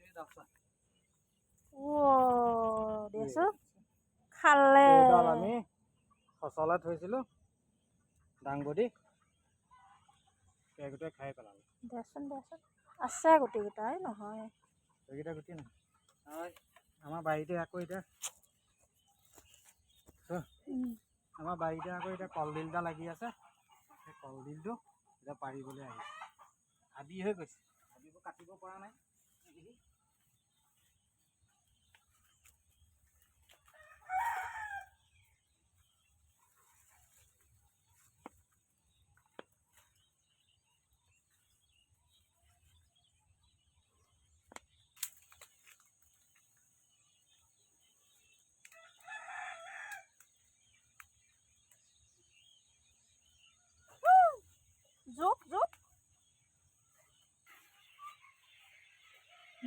এই দাচা। অ' দেচোন খালে। আমি সচলাই থৈছিলোঁ দাংবডি সেইগোটাই খাই পেলালোঁ। দেচোন দেচোন। আছে গোটেইকেইটাই নহয়। সেইকেইটা গুটি নাই। হয় আমাৰ বাৰীতে আকৌ এতিয়া আমাৰ বাৰীতে আকৌ এতিয়া কলডিল এটা লাগি আছে। সেই কলডিলটো এতিয়া পাৰিবলৈ আহিছে। হাবি হৈ গৈছে। কাটিব পৰা নাই।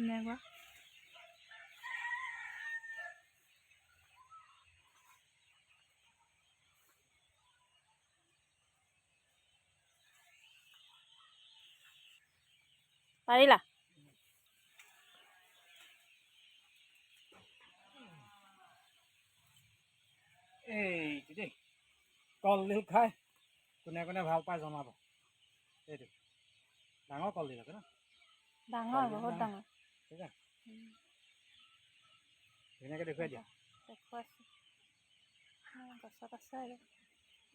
এনেকুৱা পাৰিলা এইটো দেই কলডিল খাই কোনে কোনে ভাল পায় জনাব এইটো ডাঙৰ কলডিল আছে ন ডাঙৰ বহুত ডাঙৰ ধুনীয়াকৈ দেখুৱাই দিয়া গছত আছে। আৰু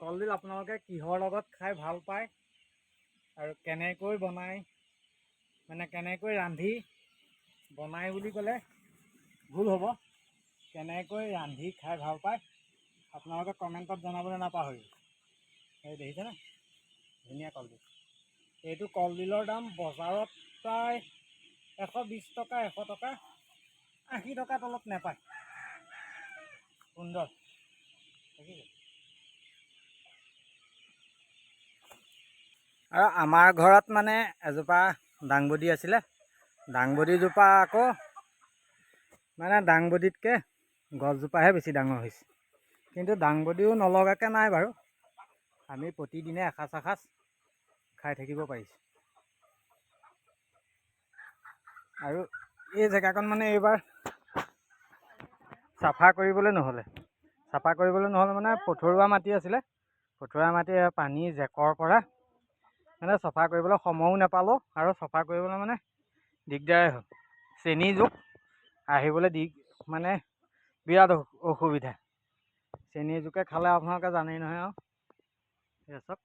কলডিল আপোনালোকে কিহৰ লগত খাই ভালো পায় আৰু কেনেকৈ বনায় মানে কেনেকৈ ৰান্ধি বনাই বুলি ক'লে ভুল হ'ব। কেনেকৈ ৰান্ধি খাই ভালো পায় আপোনালোকে কমেণ্টত জনাবলৈ নাপাহৰিব। এই দেখিছেনে ধুনীয়া কলডিল এইটো কলডিলৰ দাম বজাৰত প্ৰায় এশ বিছ টকা এশ টকা। আশী টকাৰ তলত নাপায়। সুন্দৰ। আৰু আমাৰ ঘৰত মানে এজোপা দাংবডি আছিলে। দাংবডিজোপা আকৌ মানে দাংবডিতকৈ গছজোপাহে বেছি ডাঙৰ হৈছে। কিন্তু দাংবডিও নলগাকৈ নাই বাৰু। আমি প্ৰতিদিনে এসাঁজ এসাঁজ খাই থাকিব পাৰিছোঁ। আৰু এই জেগাকণ মানে এইবাৰ চাফা কৰিবলৈ নহ'লে। চাফা কৰিবলৈ নহ'লে মানে পথৰুৱা মাটি আছিলে। পথৰুৱা মাটি পানী জেকৰ পৰা মানে চফা কৰিবলৈ সময়ো নাপালোঁ আৰু চফা কৰিবলৈ মানে দিগদাৰে হ'ল। চেনী জোক আহিবলৈ দি মানে বিৰাট অসু- অসুবিধা। চেনী জোকে খালে আপোনালোকে জানেই নহয় আৰু। চাওক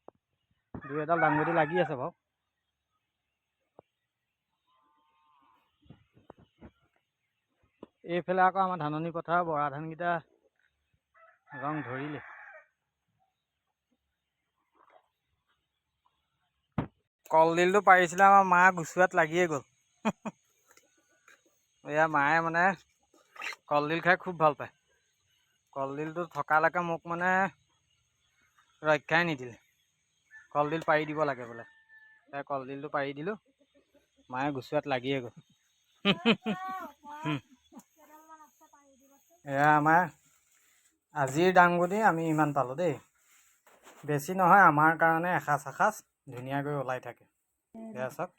দুই এডাল দাংবডি লাগি আছে বাৰু। এইফালে আকৌ আমাৰ ধাননি পথাৰৰ বৰা ধানকেইটা ৰং ধৰিলে। কলডিলটো পাৰিছিলে আমাৰ মা গুচোৱাত লাগিয়ে গ'ল। এয়া মায়ে মানে কলডিল খাই খুব ভাল পায়। কলডিলটো থকালৈকে মোক মানে ৰক্ষাই নিদিলে। কলডিল পাৰি দিব লাগে বোলে। তাই কলডিলটো পাৰি দিলোঁ মায়ে গুচোৱাত লাগিয়ে গ'ল। এয়া আমাৰ আজিৰ দাংবডি আমি ইমান পালোঁ দেই। বেছি নহয় আমাৰ কাৰণে এসাঁজ এসাঁজ ধুনীয়াকৈ ওলাই থাকে। এয়া চাওক।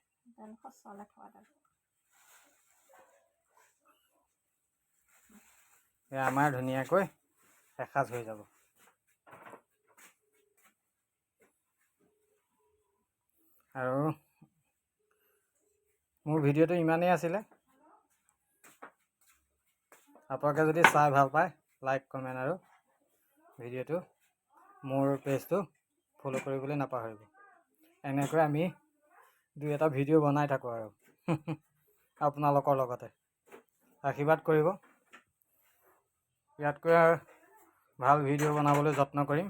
এয়া আমাৰ ধুনীয়াকৈ এসাঁজ হৈ যাব। আৰু মোৰ ভিডিঅ'টো ইমানেই আছিলে। আপোনালোকে যদি চাই ভালো পায় লাইক কমেণ্ট আৰু ভিডিঅ'টো, মোৰ পেজটো ফ'ল' কৰিবলৈ নাপাহৰিব। এনেকৈ আমি দুই এটা ভিডিঅ' বনাই থাকোঁ আৰু। আপোনালোকৰ লগতে। আশীৰ্বাদ কৰিব। ইয়াতকৈ ভালো ভিডিঅ' বনাবলৈ যত্ন কৰিম।